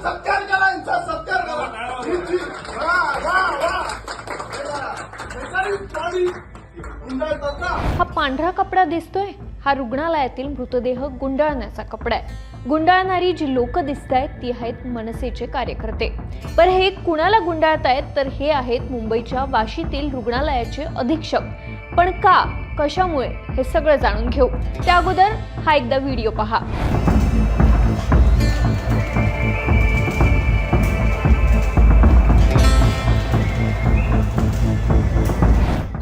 सत्कार करा यांचा सत्कार करा वा, वा, वा. गुंडाळतात ना हा पांढरा कपडा दिसतोय. हा रुग्णालयातील मृतदेह गुंडाळण्याचा कपडा आहे. गुंडाळणारी जी लोक दिसत आहेत ती आहेत मनसेचे कार्यकर्ते. पर हे कुणाला गुंडाळतायत तर हे आहेत मुंबईच्या वाशीतील रुग्णालयाचे अधीक्षक. पण का? कशामुळे? हे सगळं जाणून घेऊ. त्या अगोदर हा एकदा व्हिडिओ पहा.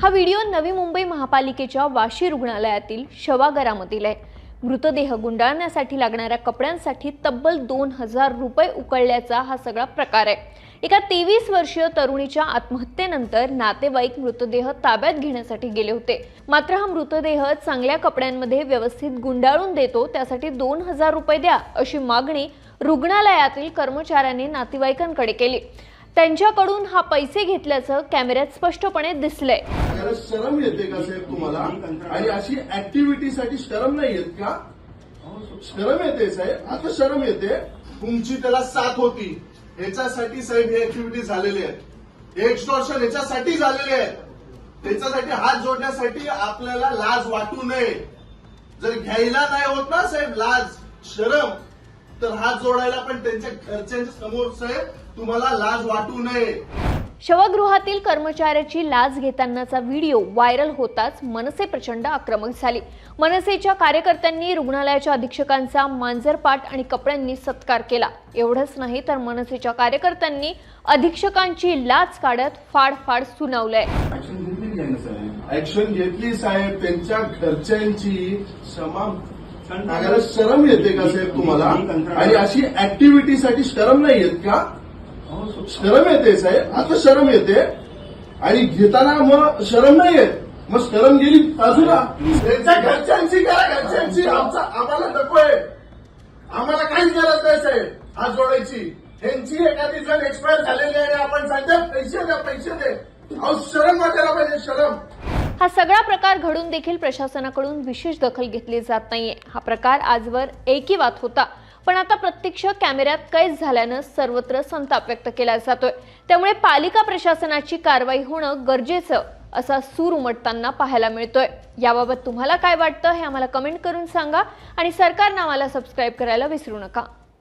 हा व्हिडिओ नवी मुंबई महापालिकेच्या वाशी रुग्णालयातील शवागारामधील आहे. मृतदेह गुंडाळण्यासाठी लागणाऱ्या कपड्यांसाठी तब्बल दोन हजार रुपये उकळल्याचा हा सगळा प्रकार आहे. एका तेवीस वर्षीय तरुणीच्या आत्महत्येनंतर नातेवाईक मृतदेह ताब्यात घेण्यासाठी गेले होते. मात्र हा मृतदेह चांगल्या कपड्यांमध्ये व्यवस्थित गुंडाळून देतो त्यासाठी दोन हजार रुपये द्या अशी मागणी रुग्णालयातील कर्मचाऱ्यांनी नातेवाईकांकडे केली. त्यांच्याकडून हा पैसे घेतल्याचं कॅमेऱ्यात स्पष्टपणे दिसलंय. शरम येते का साहेब तुम्हाला? आणि अशी ऍक्टिव्हिटीसाठी शरम नाही येत का? शरम येते साहेब. आता शरम येते. तुमची त्याला साथ होती. याच्यासाठी साहेब ही ऍक्टिव्हिटी झालेली आहेत. एक्सटॉर्शन याच्यासाठी झालेले आहेत. त्याच्यासाठी हात जोडण्यासाठी आपल्याला लाज वाटू नये. जर घ्यायला नाही होत ना साहेब लाज शरम तर हात जोडायला पण त्यांच्या घरच्यांच्या समोर साहेब तुम्हाला लाज वाटू नये. शवगृहातील कर्मचाऱ्याची लाच घेतानाचा व्हिडिओ व्हायरल होताच मनसे प्रचंड आक्रमक झाली. मनसेच्या कार्यकर्त्यांनी रुग्णालयाच्या अधीक्षकांचा मांजरपाट आणि कपड्यांनी सत्कार केला. एवढंच नाही तर मनसेच्या कार्यकर्त्यांनी अधीक्षकांची लाच काढत फाडफाड सुनावलंय. घेतली ऍक्शन घेतली साहेब. त्यांच्या घरच्यांची क्षमा सांगायला शरम येते का साहेब तुम्हाला? आणि अशी ऍक्टिव्हिटीसाठी शरम नाही येत का? शरम येते साहेब आता शरम येते. आणि घेताना मग शरम नाही येत. मग शरम गेली बाजूला. त्यांच्या घरच्यांची करा घरच्यांची. आमचा आम्हाला नकोय. आम्हाला काहीच गरज नाही साहेब हात जोडायची. ह्यांची एखादी जण एक्सपायर झालेली आहे आणि आपण सांगतो पैसे द्या पैसे दे. अहो शरम वाटायला पाहिजे शरम. हा सगळा प्रकार घडून देखील प्रशासनाकडून विशेष दखल घेतली जात नाहीये. हा प्रकार आजवर एकीवात होता. पण आता प्रत्यक्ष कॅमेऱ्यात कैद झाल्यानं सर्वत्र संताप व्यक्त केला जातोय. त्यामुळे पालिका प्रशासनाची कारवाई होणं गरजेचं असा सूर उमटताना पाहायला मिळतोय. याबाबत तुम्हाला काय वाटतं हे आम्हाला कमेंट करून सांगा आणि सरकारनं आम्हाला सबस्क्राईब करायला विसरू नका.